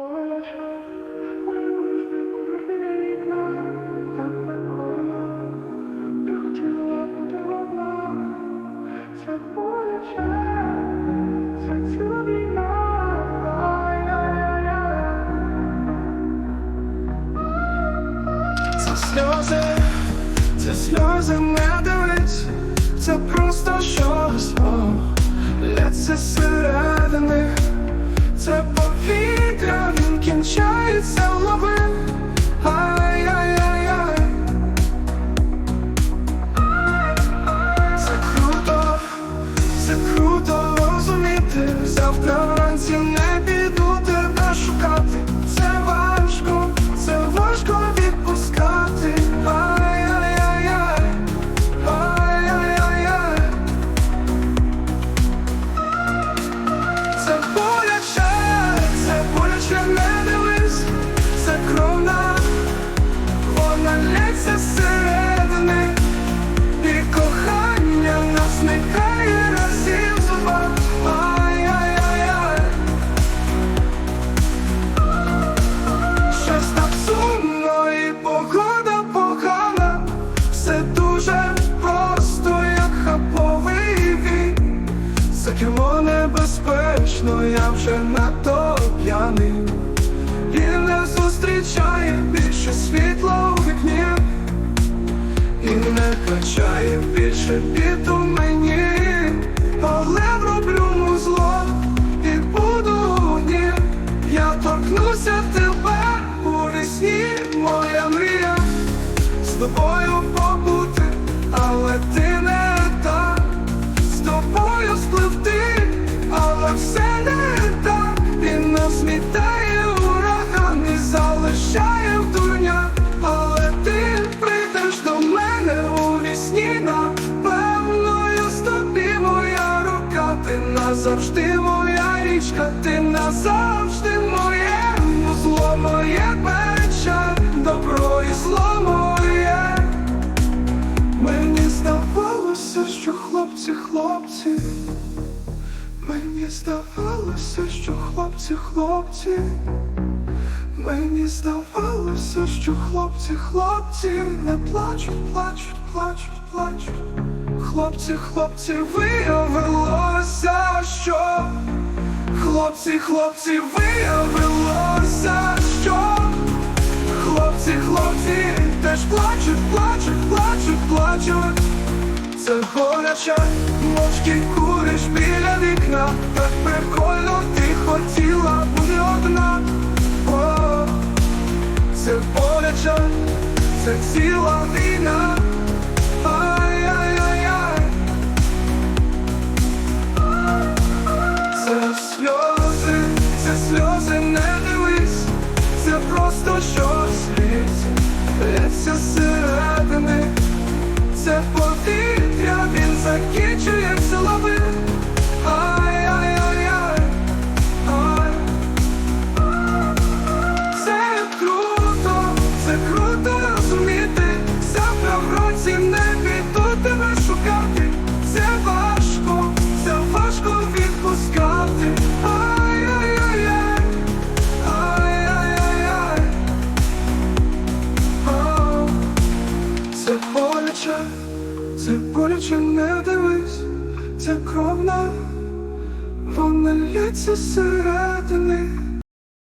Це сльози, це сльози не повітря, він кінчається в лоби. Небезпечно, я вже надто п'яний І не зустрічає більше світла у вікні. І не качає більше під у мені, але роблю му зло і буду ні. Я торкнуся тебе у вісні, моя мрія. З тобою назавжди моя річка, ти назавжди моє зло моє печаль, добро і зло моє. Мені здавалося, що хлопці, хлопці. Мені здавалося, що хлопці, хлопці. Мені здавалося, що хлопці, хлопці не плачуть, плачуть, плачуть, плачуть. Хлопці, хлопці, виявилося, що хлопці, хлопці, виявилося, що хлопці, хлопці теж плачуть, плачуть, плачуть, плачуть. Це боляче, мовчки куриш біля вікна, так прикольно ти хотіла бути одна. О, це боляче, це ціла війна. Чи не дивись, ця кровна, вона лється середини.